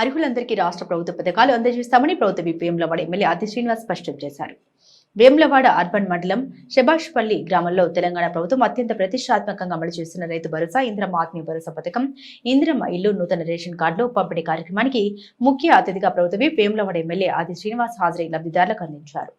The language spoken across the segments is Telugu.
అర్హులందరికీ రాష్ట్ర ప్రభుత్వ పథకాలు అందజేస్తామని ప్రభుత్వ విప్ వేములవాడ ఎమ్మెల్యే ఆది శ్రీనివాస్ స్పష్టం చేశారు. వేములవాడ అర్బన్ మండలం శబాష్పల్లి గ్రామంలో తెలంగాణ ప్రభుత్వం అత్యంత ప్రతిష్టాత్మకంగా అమలు చేస్తున్న రైతు భరోసా ఇంద్రమ్మ ఆత్మీయ భరోసా పథకం ఇంద్రమ్మ ఇల్లు నూతన రేషన్ కార్డులు పంపిణీ కార్యక్రమానికి ముఖ్య అతిథిగా ప్రభుత్వ వేములవాడ ఎమ్మెల్యే ఆది శ్రీనివాస్ హాజరై లబ్ధిదారులకు అందించారు.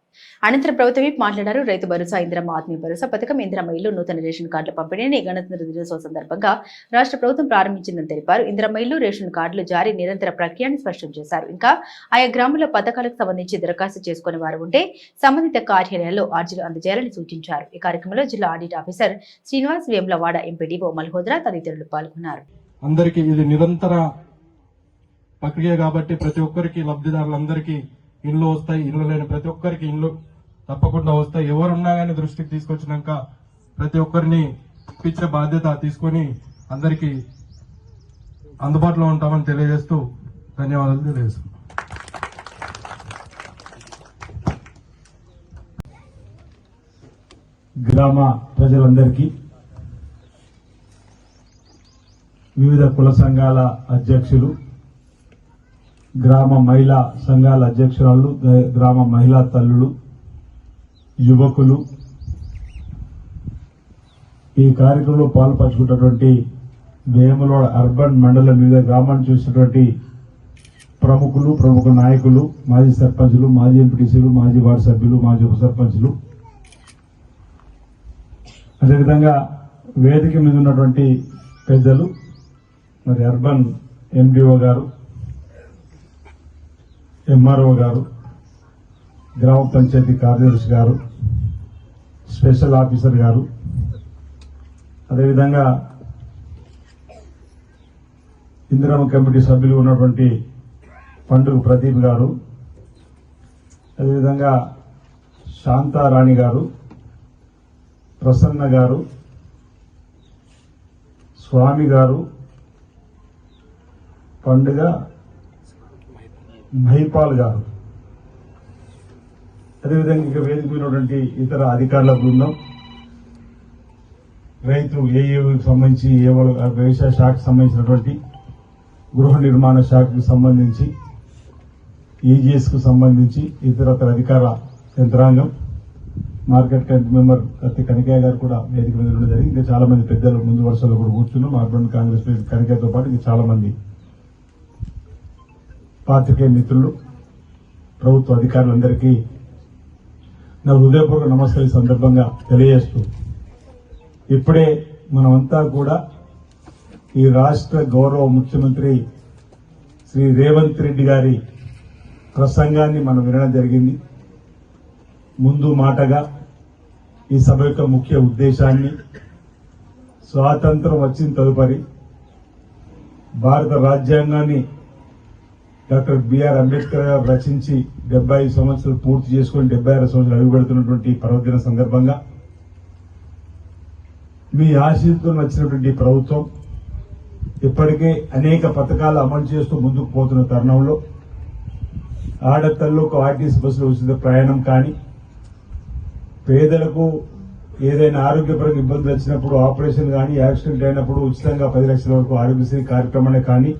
అనంతరం ప్రభుత్వ వైపు మాట్లాడారు. రైతు భరోసా ఇంద్రమ్మ ఆత్మీయ భరోసా పథకం ఇంద్రమ్మ ఇల్లు నూతన రేషన్ కార్డుల పంపిణీని గణతంత్ర దినోత్సవం సందర్భంగా రాష్ట్ర ప్రభుత్వం ప్రారంభించిందని తెలిపారు. ఇంద్రమ్మ ఇల్లు రేషన్ కార్డులు జారీ నిరంతర ప్రక్రియని స్పష్టం చేశారు. ఇంకా ఆయా గ్రామాల పథకాలకు సంబంధించి దరఖాస్తు చేసుకునే వారు ఉంటే సంబంధిత కార్యాలయాల్లో అర్జీలు అందజేయాలని సూచించారు. ఈ కార్యక్రమంలో జిల్లా audit officer Srinivas Vemulawada MPDO Malhotra తదితరులు పాల్గొన్నారు. అందరికీ ఇది నిరంతర ప్రక్రియ కాబట్టి ప్రతి ఒక్కరికి లబ్ధిదారులందరికీ ఇండ్లు వస్తాయి ఇండ్లు లేని ప్రతి ఒక్కరికి ఇండ్లు తప్పకుండా వస్తాయి. ఎవరున్నా కానీ దృష్టికి తీసుకొచ్చినాక ప్రతి ఒక్కరిని ఇప్పించే బాధ్యత తీసుకొని అందరికీ అందుబాటులో ఉంటామని తెలియజేస్తూ ధన్యవాదాలు తెలియజేస్తున్నాం. గ్రామ ప్రజలందరికీ వివిధ కుల సంఘాల అధ్యక్షులు గ్రామ మహిళా సంఘాల అధ్యక్షురాలు గ్రామ మహిళా తల్లులు యువకులు. ఈ కార్యక్రమంలో పాల్పంచుకున్నటువంటి వేములవాడ అర్బన్ మండలం వివిధ గ్రామాలను చూసినటువంటి ప్రముఖులు ప్రముఖ నాయకులు మాజీ సర్పంచులు మాజీ ఎంపీటీసీలు మాజీ వార్డు సభ్యులు మాజీ ఉప సర్పంచులు. అదేవిధంగా వేదిక మీద ఉన్నటువంటి పెద్దలు మరి అర్బన్ ఎండిఓ గారు ఎంఆర్ఓ గారు గ్రామ పంచాయతీ కార్యదర్శి గారు స్పెషల్ ఆఫీసర్ గారు అదేవిధంగా ఇందిరామ కమిటీ సభ్యులు ఉన్నటువంటి పండుగ ప్రదీప్ గారు అదేవిధంగా శాంతారాణి గారు ప్రసన్న గారు స్వామి గారు పండుగ మహిపాల్ గారు. అదేవిధంగా ఇంకా వేదిక ఉన్నటువంటి ఇతర అధికారుల బృందం రైతు ఏఏకి సంబంధించి ఏ వ్యవసాయ శాఖకు సంబంధించినటువంటి గృహ నిర్మాణ శాఖకు సంబంధించి ఈజీఎస్కు సంబంధించి ఇతరతర అధికార యంత్రాంగం మార్కెట్ కమిటీ మెంబర్ కత్తి కనకయ్య గారు కూడా వేదిక మీద ఉండడం జరిగింది. ఇంకా చాలా మంది పెద్దలు ముందు వరుసలో కూడా కూర్చున్నాం అర్బన్ కాంగ్రెస్ ప్రెసిడెంట్ కనకయ్యతో పాటు ఇంకా చాలా మంది పాత్రికేయ మిత్రులు ప్రభుత్వ అధికారులందరికీ నా హృదయపూర్వక నమస్కారం సందర్భంగా తెలియజేస్తూ ఇప్పుడే మనమంతా కూడా ఈ రాష్ట్ర గౌరవ ముఖ్యమంత్రి శ్రీ రేవంత్ రెడ్డి గారి ప్రసంగాన్ని మనం వినడం జరిగింది. ముందు మాటగా ఈ సభ యొక్క ముఖ్య ఉద్దేశాన్ని స్వాతంత్రం వచ్చిన తదుపరి భారత రాజ్యాంగాన్ని డాక్టర్ బిఆర్ అంబేద్కర్ గారు రచించి డెబ్బై ఐదు సంవత్సరాలు పూర్తి చేసుకుని డెబ్బై ఆరు సంవత్సరాలు అడుగుపెడుతున్నటువంటి పర్వదిన సందర్భంగా మీ ఆశీస్సుతో వచ్చినటువంటి ప్రభుత్వం ఇప్పటికే అనేక పథకాలు అమలు చేస్తూ ముందుకు పోతున్న తరుణంలో ఆడతల్లకు ఆర్టీసీ బస్సులో ఉచిత ప్రయాణం కానీ పేదలకు ఏదైనా ఆరోగ్యపరంగా ఇబ్బందులు వచ్చినప్పుడు ఆపరేషన్ కానీ యాక్సిడెంట్ అయినప్పుడు ఉచితంగా పది లక్షల వరకు ఆరోగ్యశ్రీ కార్యక్రమాన్ని కానీ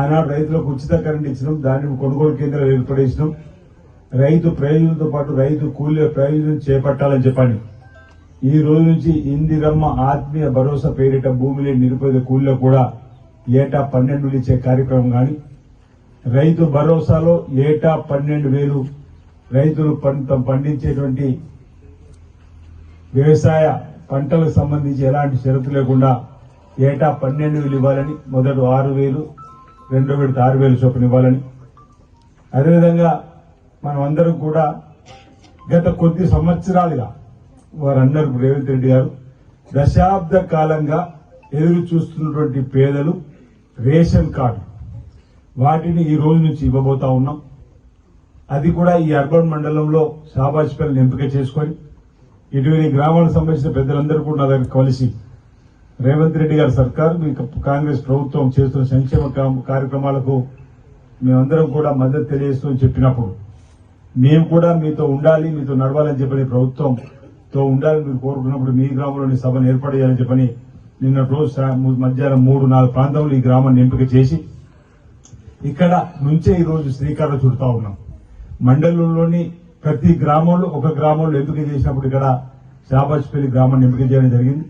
ఆనాడు రైతులకు ఉచిత కరెంట్ ఇచ్చినాం. దాన్ని కొనుగోలు కేంద్రాలు ఏర్పడేసినాం. రైతు ప్రయోజనంతో పాటు రైతు కూలీ ప్రయోజనం చేపట్టాలని చెప్పండి. ఈ రోజు నుంచి ఇందిరమ్మ ఆత్మీయ భరోసా పేరిట భూమి లేని నిరుపేద కూలీలో కూడా ఏటా పన్నెండు వేలు ఇచ్చే కార్యక్రమం కానీ రైతు భరోసాలో ఏటా పన్నెండు వేలు రైతులు పంట పండించేటువంటి వ్యవసాయ పంటలకు సంబంధించి ఎలాంటి షరతు లేకుండా ఏటా పన్నెండు వేలు ఇవ్వాలని మొదటి ఆరు వేలు రెండో విడత ఆరు వేలు చొప్పున ఇవ్వాలని అదేవిధంగా మనం అందరం కూడా గత కొద్ది సంవత్సరాలుగా వారందరూ రేవంత్ రెడ్డి గారు దశాబ్ద కాలంగా ఎదురు చూస్తున్నటువంటి పేదలు రేషన్ కార్డు వాటిని ఈ రోజు నుంచి ఇవ్వబోతా ఉన్నాం. అది కూడా ఈ అర్బన్ మండలంలో షాబాజ్పల్లిని ఎంపిక చేసుకొని ఇటువంటి గ్రామాలకు సంబంధించిన పెద్దలందరూ కూడా నా దగ్గర కలిసి రేవంత్ రెడ్డి గారి సర్కారు మీ కాంగ్రెస్ ప్రభుత్వం చేస్తున్న సంక్షేమ కార్యక్రమాలకు మేమందరం కూడా మద్దతు తెలియజేస్తూ చెప్పినప్పుడు మేము కూడా మీతో ఉండాలి మీతో నడవాలని చెప్పని ప్రభుత్వంతో ఉండాలని మీరు కోరుకున్నప్పుడు మీ గ్రామంలోని సభను ఏర్పాటు చేయాలని చెప్పని నిన్న రోజు మధ్యాహ్నం మూడు నాలుగు ప్రాంతంలో ఈ గ్రామాన్ని ఎంపిక చేసి ఇక్కడ నుంచే ఈరోజు శ్రీకారం చుడతా ఉన్నాం. మండలంలోని ప్రతి గ్రామంలో ఒక గ్రామంలో ఎంపిక చేసినప్పుడు ఇక్కడ శాబాజ్పల్లి గ్రామాన్ని ఎంపిక చేయడం జరిగింది.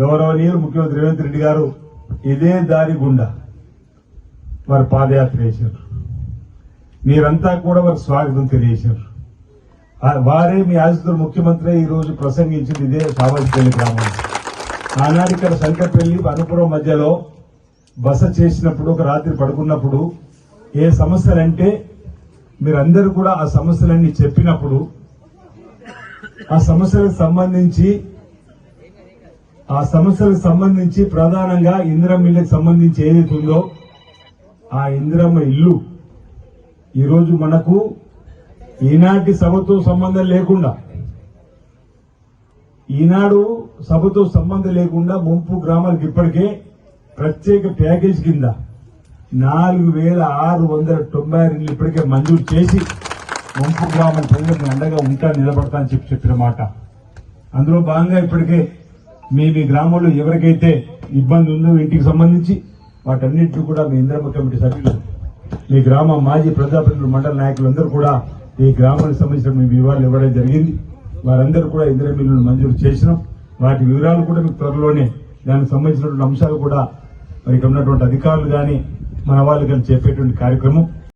గౌరవనీయులు ముఖ్యమంత్రి రేవంత్ రెడ్డి గారు ఇదే దారి గుండా వారు పాదయాత్ర చేశారు. మీరంతా కూడా వారికి స్వాగతం తెలియజేశారు. వారే మీ ఆశితులు ముఖ్యమంత్రి ఈ రోజు ప్రసంగించింది ఇదే శాబాజ్పల్లి గ్రామం. ఆనాడు ఇక్కడ సంకపల్లి అనుపురం మధ్యలో బస చేసినప్పుడు ఒక రాత్రి పడుకున్నప్పుడు ఏ సమస్యలంటే మీరందరూ కూడా ఆ సమస్యలన్నీ చెప్పినప్పుడు ఆ సమస్యలకు సంబంధించి ఆ సమస్యలకు సంబంధించి ప్రధానంగా ఇందిరమ్మ ఇళ్ళకి సంబంధించి ఏదైతే ఉందో ఆ ఇందిరమ్మ ఇల్లు ఈరోజు మనకు ఈనాటి సభతో సంబంధం లేకుండా ఈనాడు సభతో సంబంధం లేకుండా ముంపు గ్రామాలకు ఇప్పటికే ప్రత్యేక ప్యాకేజ్ కింద నాలుగు వేల ఆరు వందల తొంభై ఆరు ఇళ్ళు ఇప్పటికే మంజూరు చేసి ముంపు గ్రామం ప్రజలకు అండగా ఉంటా నిలబడతా అని చెప్పి చెప్పిన మాట. అందులో భాగంగా ఇప్పటికే మీ మీ గ్రామంలో ఎవరికైతే ఇబ్బంది ఉందో ఇంటికి సంబంధించి వాటన్నింటినీ కూడా మీ ఇంద్రమ్మ కమిటీ సభ్యులు మీ గ్రామ మాజీ ప్రజాప్రతినిధులు మండల నాయకులందరూ కూడా ఈ గ్రామానికి సంబంధించిన మీ వివరాలు ఇవ్వడం జరిగింది. వారందరూ కూడా ఇందిరా మంజూరు చేసినాం. వాటి వివరాలు కూడా మీకు త్వరలోనే దానికి సంబంధించినటువంటి అంశాలు కూడా మరి ఇక్కడ ఉన్నటువంటి అధికారులు కానీ మన వాళ్ళు కానీ చెప్పేటువంటి కార్యక్రమం.